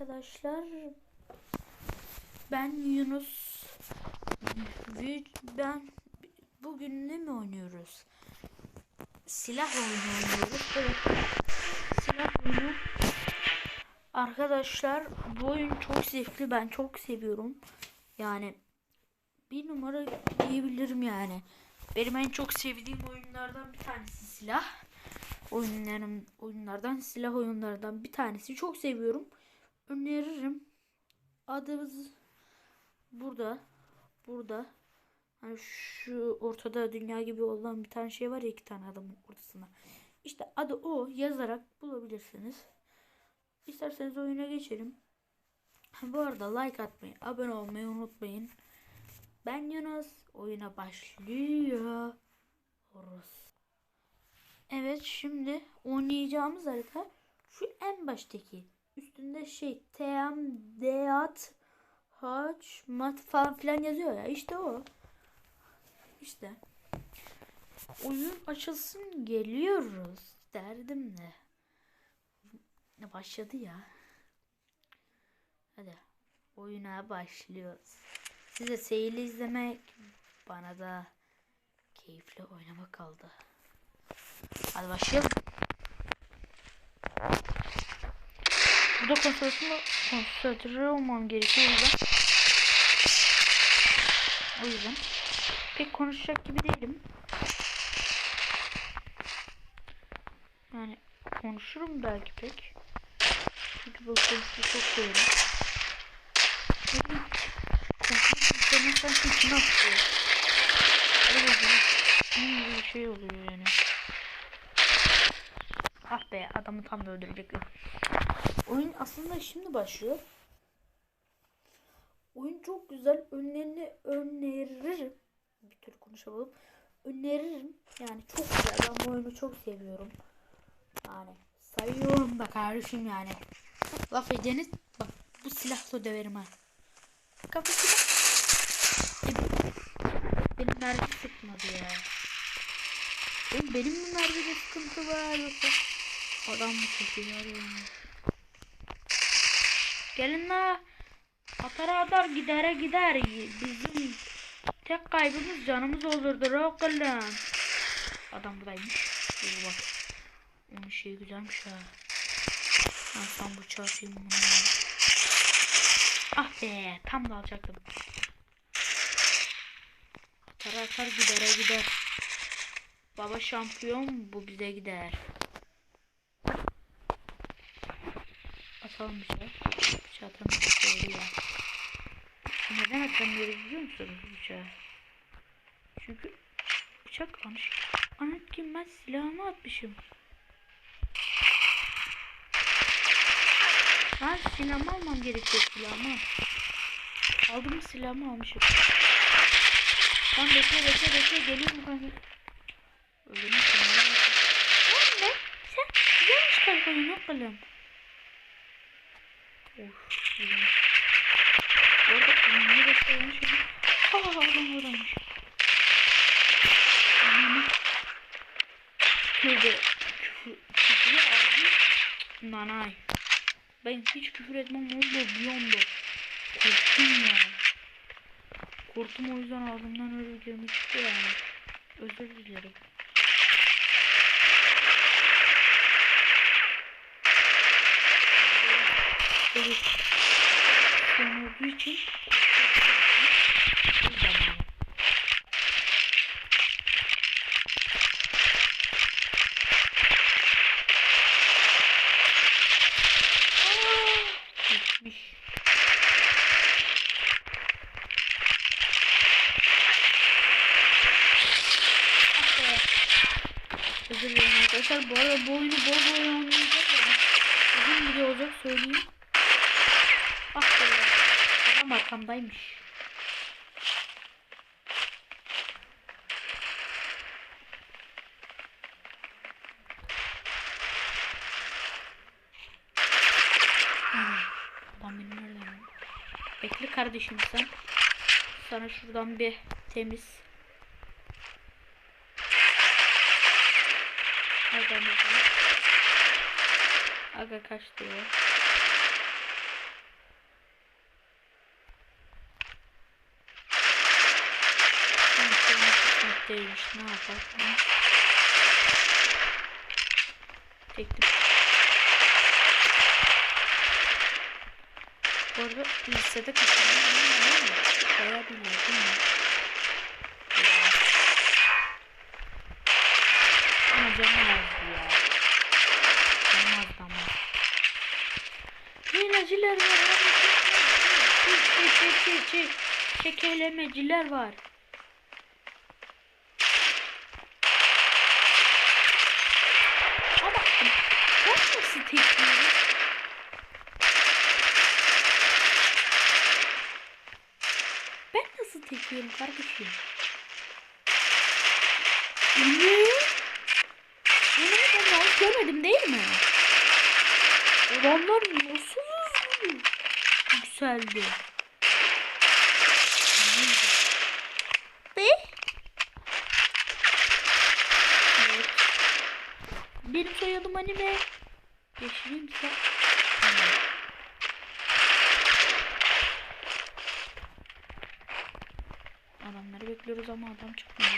arkadaşlar. Ben Yunus. Ben bugün ne mi oynuyoruz? Silah oyunu oynuyoruz. Evet. Silah oyunu. Arkadaşlar bu oyun çok zevkli. Ben çok seviyorum. Yani bir numara diyebilirim yani. Benim en çok sevdiğim oyunlardan bir tanesi silah. Oyunlarım oyunlardan silah oyunlardan bir tanesi. Çok seviyorum. Öneririm. Adımız burada. Burada. Hani şu ortada dünya gibi olan bir tane şey var ya iki tane adamın ortasında. İşte adı o yazarak bulabilirsiniz. İsterseniz oyuna geçelim. Bu arada like atmayı, abone olmayı unutmayın. Ben Yunus. Oyuna başlıyoruz. Evet şimdi oynayacağımız harita şu en baştaki. Üstünde şey TM, Deat, Haç, Mat falan filan yazıyor ya. İşte o. İşte. Oyun açılsın geliyoruz derdim de. Başladı ya. Hadi oyuna başlıyoruz. Size seyirli izlemek bana da keyifli oynamak kaldı. Hadi başlayalım. Burada konsantre, konsantre olmam gerekiyor o yüzden. O yüzden pek konuşacak gibi değilim. Yani konuşurum belki pek. Çünkü bu konuşmayı çok Konuşmayı sanki içine atıyor. Öyle bir, bir şey oluyor yani. Ah be adamı tam da öldürecektim. Oyun aslında şimdi başlıyor. Oyun çok güzel. Önlerini öneririm. Bir tür konuşalım. Öneririm. Yani çok güzel. Ben bu oyunu çok seviyorum. Yani sayıyorum da kardeşim yani. Laf edeniz bak bu silahla döverim ha. Kafasına. Benim mermi sıkmadı ya. Oğlum benim mi mermide sıkıntı var yoksa adam mı çekiyor ya? Gelin la. Atara atar gidere gider. Bizim tek kaybımız canımız olurdu oğlum. Adam buradaymış. Dur bak. Onun şeyi güzelmiş ha. Ben tam bıçağı atayım bunu. Ah be tam da alacaktım. Atara atar gidere gider. Baba şampiyon bu bize gider. Atalım bıçağı. Bıçağı atamak doğru ya. Neden atamıyoruz biliyor musunuz bıçağı? Çünkü bıçak anış. Kim ben silahımı atmışım. Ben silahımı almam gerekiyor silahımı. Aldım mı silahımı almışım. Tamam bekle bekle bekle geliyorum kanka. Öldürüm silahımı Anne sen güzelmiş kalkalım oğlum. Of de şey olmuş. Aa adam. Ananı. Tövbe. Küfür, küfürü aldım. Nanay. Ben hiç küfür etmem oldu bir anda. Korktum ya. Korktum o yüzden ağzımdan öyle bir kelime çıktı yani. Özür dilerim. Evet. Son olduğu için. Özür dilerim arkadaşlar. Bu arada bu oyunu bol bol oynayacağız. Uzun video olacak söyleyeyim. Ah be. Adam arkamdaymış. Adam beni nereden? Bekle kardeşim sen. Sana şuradan bir temiz. Aga. Aga kaçtı ya. Değilmiş. Ne yapalım? Teklif. Bu arada kaçırdım. Bayağı bir değil mi? Ama canım azdı ya. Canım azdı ama. Hileciler var. Çek çek çek çek var. Ama ben nasıl tekliyorum? Ben nasıl tekliyorum kardeşim? Ne? Bunu ben görmedim değil mi? Adamlar nasıl yükseldi? Benim soyadım anime. Yeşilimse. Tamam. Adamları bekliyoruz ama adam çıkmıyor.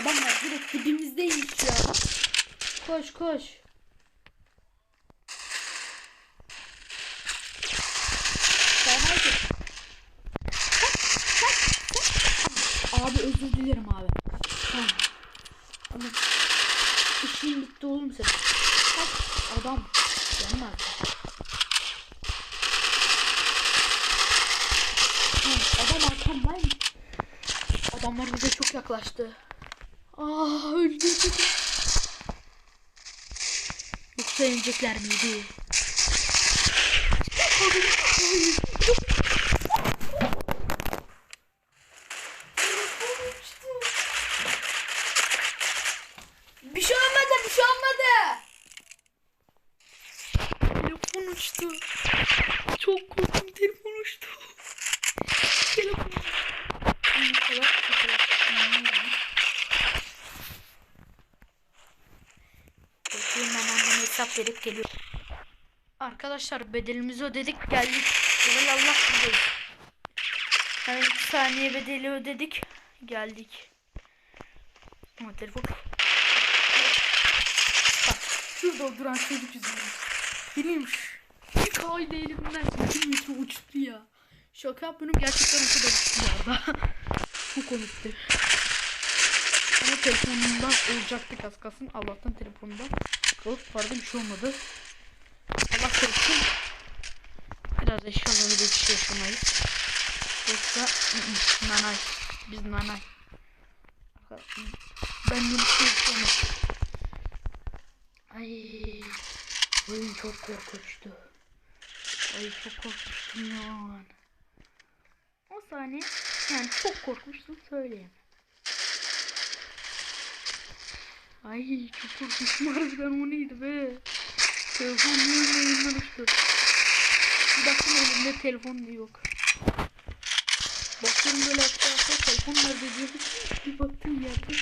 Adamlar direkt dibimizdeymiş ya. Koş koş. Sen haydi. Dilerim abi. Tamam. İşin bitti oğlum sen. Bak adam. Tamam, adam arkamdaymış. Adamlar bize çok yaklaştı. Aa öldü. Yoksa yenecekler miydi? Bir şey olmadı, bir şey olmadı. Telefon uçtu. Çok korktum telefon uçtu. Telefon. Bekleyin ben anneme hesap verip geliyorum. Arkadaşlar bedelimizi ödedik geldik. Evvel Allah buradayız. Yani iki saniye bedeli ödedik. Geldik. Ama telefon şurada oturan çocuk yüzünden. Bilmiyormuş. Bir kaydı elimden bütün metre uçtu ya. Şaka yapmıyorum gerçekten o kadar uçtu ya da. Çok komikti. Ama telefonumdan olacaktık az kalsın. Allah'tan telefonumdan. Kalıp vardı bir şey olmadı. Allah korusun. Biraz eşyalarla bir şey yaşamayız. Yoksa nanay. Biz nanay. Ben yeni şey yaşamadım. Ay. Oyun çok korkunçtu. Ay çok korkmuştum ya. O saniye yani çok korkmuştum söyleyeyim. Ay çok korkmuştum harbiden o neydi be. Telefon niye yayından uçtu. Bir baktım elimde telefon yok. Baktım böyle etrafa telefon nerede diyor. Bir baktım yerde.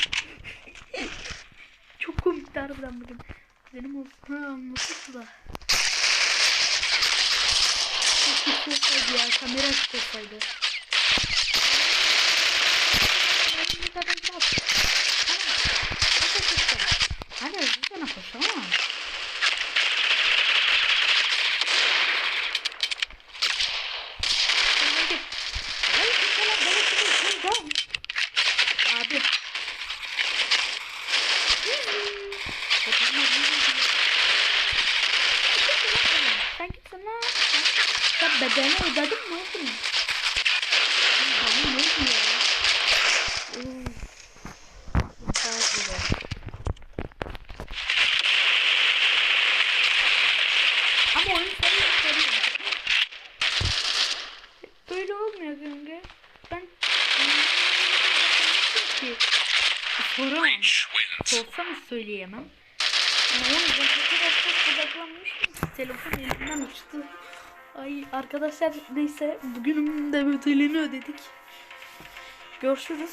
çok komikti harbiden bugün. Benim olsun anlatırsa da. Çok kötü olsaydı ya kamera açık olsaydı. Ne kadar çok. Hadi hızlı sana koşamam. Abi. Sen kimsin lan? Sen bedelini ödedin mi oğlum? Bana ne oluyor ya? Uf. Daha güzel. Ama oyun seni gösteriyor. Böyle olmuyor kanka. Ben ki soramam. Sorsam söyleyemem. Yani o yüzden çok odaklanmışım telefon elimden uçtu. Ay arkadaşlar neyse bugünün de bedelini ödedik. Görüşürüz.